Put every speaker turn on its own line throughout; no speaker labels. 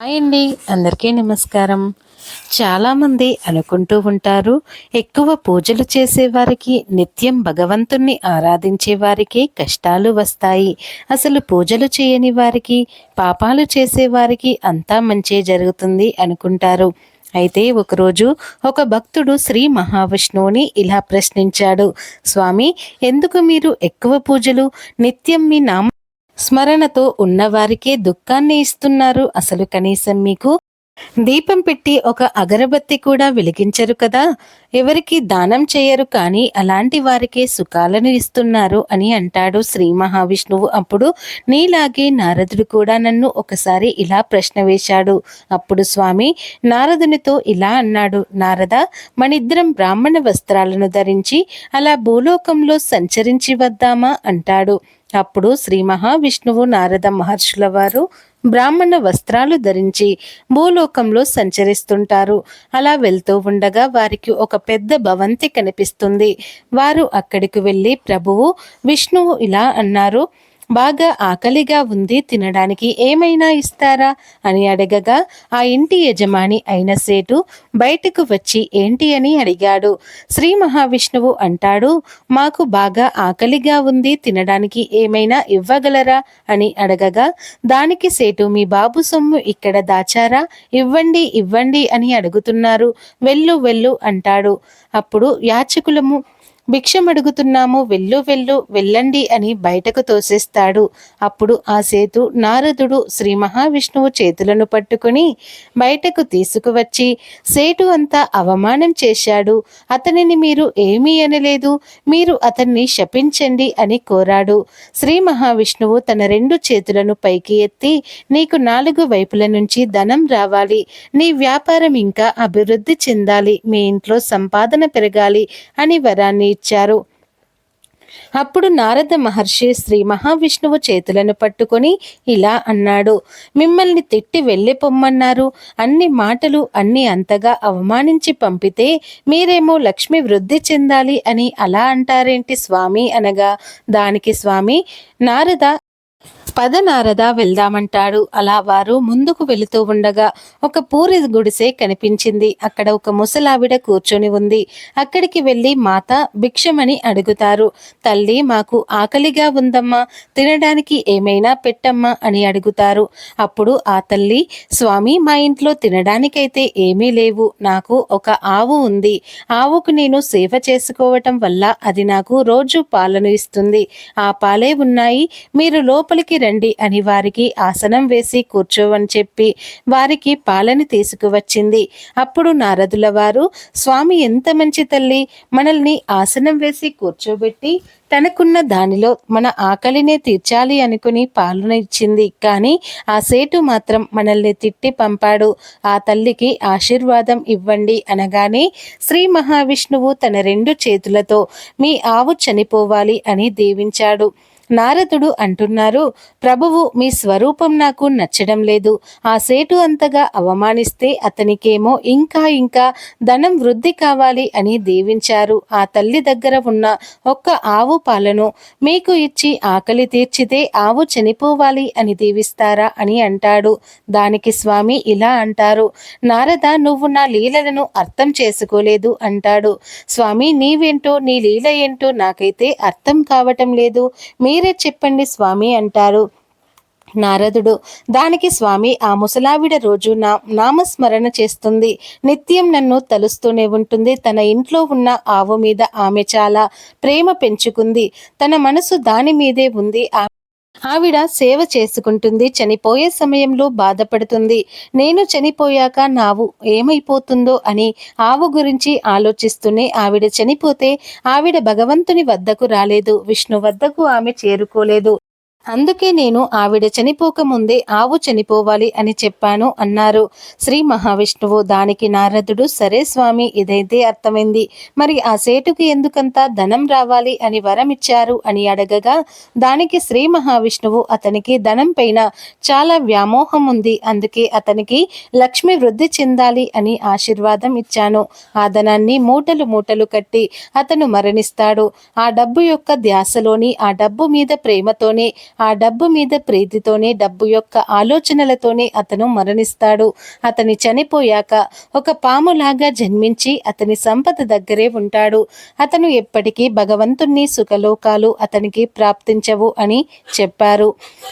Hi అండి అందరికీ నమస్కారం. చాలామంది అనుకుంటూ ఉంటారు ఎక్కువ పూజలు చేసేవారికి నిత్యం భగవంతుణ్ణి ఆరాధించే వారికి కష్టాలు వస్తాయి. అసలు పూజలు చేయని వారికి పాపాలు చేసేవారికి అంతా మంచే జరుగుతుంది అనుకుంటారు. అయితే ఒకరోజు ఒక భక్తుడు శ్రీ మహావిష్ణువుని ఇలా ప్రశ్నించాడు. స్వామి ఎందుకు మీరు ఎక్కువ పూజలు నిత్యం మీ నామ స్మరణతో ఉన్నవారికే దుఃఖాన్ని ఇస్తున్నారు. అసలు కనీసం మీకు దీపం పెట్టి ఒక అగరబత్తి కూడా వెలిగించరు కదా? ఎవరికి దానం చేయరు కానీ అలాంటి వారికే సుఖాలను ఇస్తున్నారు అని అంటాడు శ్రీ మహావిష్ణువు. అప్పుడు నీలాగే నారదుడు కూడా నన్ను ఒకసారి ఇలా ప్రశ్న వేశాడు. అప్పుడు స్వామి నారదునితో ఇలా అన్నాడు. నారద మనిద్దరం బ్రాహ్మణ వస్త్రాలను ధరించి అలా భూలోకంలో సంచరించి వద్దామా? అంటాడు. అప్పుడు శ్రీ మహావిష్ణువు నారద మహర్షుల వారు బ్రాహ్మణ వస్త్రాలు ధరించి భూలోకంలో సంచరిస్తుంటారు. అలా వెళ్తూ ఉండగా వారికి ఒక పెద్ద భవంతి కనిపిస్తుంది. వారు అక్కడికి వెళ్ళి ప్రభువు విష్ణువు ఇలా అన్నారు బాగా ఆకలిగా ఉంది తినడానికి ఏమైనా ఇస్తారా? అని అడగగా ఆ ఇంటి యజమాని అయిన సేటు బయటకు వచ్చి ఏంటి అని అడిగాడు. శ్రీ మహావిష్ణువు అంటాడు మాకు బాగా ఆకలిగా ఉంది తినడానికి ఏమైనా ఇవ్వగలరా? అని అడగగా దానికి సేటు మీ బాబు సొమ్ము ఇక్కడ దాచారా? ఇవ్వండి ఇవ్వండి అని అడుగుతున్నారు. వెళ్ళు వెళ్ళు అంటాడు. అప్పుడు యాచకులము భిక్షమడుగుతున్నాము వెళ్ళు వెళ్ళు వెళ్ళండి అని బయటకు తోసేస్తాడు. అప్పుడు ఆ సేతు నారదుడు శ్రీ మహావిష్ణువు చేతులను పట్టుకుని బయటకు తీసుకువచ్చి సేటు అంతా అవమానం చేశాడు. అతనిని మీరు ఏమీ అనలేదు. మీరు అతన్ని శపించండి అని కోరాడు. శ్రీ మహావిష్ణువు తన రెండు చేతులను పైకి ఎత్తి నీకు నాలుగు వైపుల నుంచి ధనం రావాలి. నీ వ్యాపారం ఇంకా అభివృద్ధి చెందాలి. మీ ఇంట్లో సంపాదన పెరగాలి అని వరాన్ని ఇచ్చారు. అప్పుడు నారద మహర్షి శ్రీ మహావిష్ణువు చేతులను పట్టుకొని ఇలా అన్నాడు మిమ్మల్ని తిట్టి వెళ్ళిపోమ్మన్నారు. అన్ని మాటలు అన్ని అంతగా అవమానించి పంపితే మీరేమో లక్ష్మి వృద్ధి చెందాలి అని అలా అంటారేంటి స్వామి అనగా? దానికి స్వామి నారద పదనారద వెళ్దామంటాడు. అలా వారు ముందుకు వెళుతూ ఉండగా ఒక పూరి గుడిసె కనిపించింది. అక్కడ ఒక ముసలావిడ కూర్చొని ఉంది. అక్కడికి వెళ్ళి మాత భిక్షమని అడుగుతారు. తల్లి మాకు ఆకలిగా ఉందమ్మా. తినడానికి ఏమైనా పెట్టమ్మా అని అడుగుతారు. అప్పుడు ఆ తల్లి స్వామి మా ఇంట్లో తినడానికైతే ఏమీ లేవు. నాకు ఒక ఆవు ఉంది. ఆవుకు నేను సేవ చేసుకోవటం వల్ల అది నాకు రోజు పాలను ఇస్తుంది. ఆ పాలే ఉన్నాయి. మీరు లోపలికి రండి అని వారికి ఆసనం వేసి కూర్చోవని చెప్పి వారికి పాలని తీసుకువచ్చింది. అప్పుడు నారదుల వారు స్వామి ఎంత మంచి తల్లి మనల్ని ఆసనం వేసి కూర్చోబెట్టి తనకున్న దానిలో మన ఆకలినే తీర్చాలి అనుకుని పాలన ఇచ్చింది. కానీ ఆ సేటు మాత్రం మనల్ని తిట్టి పంపాడు. ఆ తల్లికి ఆశీర్వాదం ఇవ్వండి అనగానే శ్రీ మహావిష్ణువు తన రెండు చేతులతో మీ ఆవు చనిపోవాలి అని దీవించాడు. నారదుడు అంటున్నారు ప్రభువు మీ స్వరూపం నాకు నచ్చడం లేదు. ఆ సేటు అంతగా అవమానిస్తే అతనికేమో ఇంకా ఇంకా ధనం వృద్ధి కావాలి అని దీవించారు. ఆ తల్లి దగ్గర ఉన్న ఒక్క ఆవు పాలను మీకు ఇచ్చి ఆకలి తీర్చితే ఆవు చనిపోవాలి అని దీవిస్తారా అని అంటాడు. దానికి స్వామి ఇలా అంటారు నారద నువ్వు నా లీలలను అర్థం చేసుకోలేదు అంటాడు. స్వామి నీవేంటో నీ లీల ఏంటో నాకైతే అర్థం కావటం లేదు. మీ మీరే చెప్పండి స్వామి అంటారు. నారదుడు దానికి స్వామి ఆ ముసలావిడ రోజు నా నామస్మరణ చేస్తుంది. నిత్యం నన్ను తలుస్తూనే ఉంటుంది. తన ఇంట్లో ఉన్న ఆవు మీద ఆమె చాలా ప్రేమ పెంచుకుంది. తన మనసు దాని మీదే ఉంది. ఆవిడ సేవ చేసుకుంటుంది చనిపోయే సమయంలో బాధపడుతుంది. నేను చనిపోయాక నావు ఏమైపోతుందో అని ఆవు గురించి ఆలోచిస్తూనే ఆవిడ చనిపోతే ఆవిడ భగవంతుని వద్దకు రాలేదు విష్ణు వద్దకు ఆమె చేరుకోలేదు. అందుకే నేను ఆవిడ చనిపోకముందే ఆవు చనిపోవాలి అని చెప్పాను అన్నారు. శ్రీ మహావిష్ణువు దానికి నారదుడు సరే స్వామి ఇదైతే అర్థమైంది. మరి ఆ సేటుకి ఎందుకంత ధనం రావాలి అని వరం ఇచ్చారు అని అడగగా దానికి శ్రీ మహావిష్ణువు అతనికి ధనం పైన చాలా వ్యామోహం ఉంది. అందుకే అతనికి లక్ష్మి వృద్ధి చెందాలి అని ఆశీర్వాదం ఇచ్చాను. ఆ ధనాన్ని మూటలు మూటలు కట్టి అతను మరణిస్తాడు. ఆ డబ్బు యొక్క ధ్యాసలోని ఆ డబ్బు మీద ప్రేమతోనే ఆ డబ్బు మీద ప్రీతితోనే డబ్బు యొక్క ఆలోచనలతోనే అతను మరణిస్తాడు. అతని చనిపోయాక ఒక పాములాగా జన్మించి అతని సంపద దగ్గరే ఉంటాడు. అతను ఎప్పటికీ భగవంతుణ్ణి సుఖలోకాలు అతనికి ప్రాప్తించవు అని చెప్పారు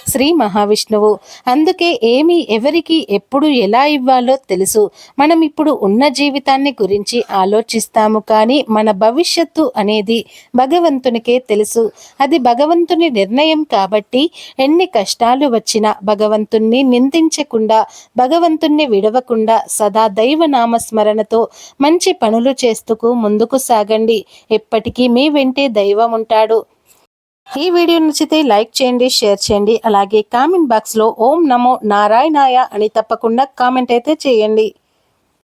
శ్రీ మహావిష్ణువు. అందుకే ఏమి ఎవరికి ఎప్పుడు ఎలా ఇవ్వాలో తెలుసు. మనం ఇప్పుడు ఉన్న జీవితాన్ని గురించి ఆలోచిస్తాము కానీ మన భవిష్యత్తు అనేది భగవంతునికే తెలుసు. అది భగవంతుని నిర్ణయం కాబట్టి కాబట్టి ఎన్ని కష్టాలు వచ్చినా భగవంతుణ్ణి నిందించకుండా భగవంతుణ్ణి విడవకుండా సదా దైవ నామస్మరణతో మంచి పనులు చేస్తూ ముందుకు సాగండి. ఎప్పటికీ మీ వెంటే దైవం ఉంటాడు. ఈ వీడియో నచ్చితే లైక్ చేయండి షేర్ చేయండి. అలాగే కామెంట్ బాక్స్లో ఓం నమో నారాయణాయ అని తప్పకుండా కామెంట్ అయితే చేయండి.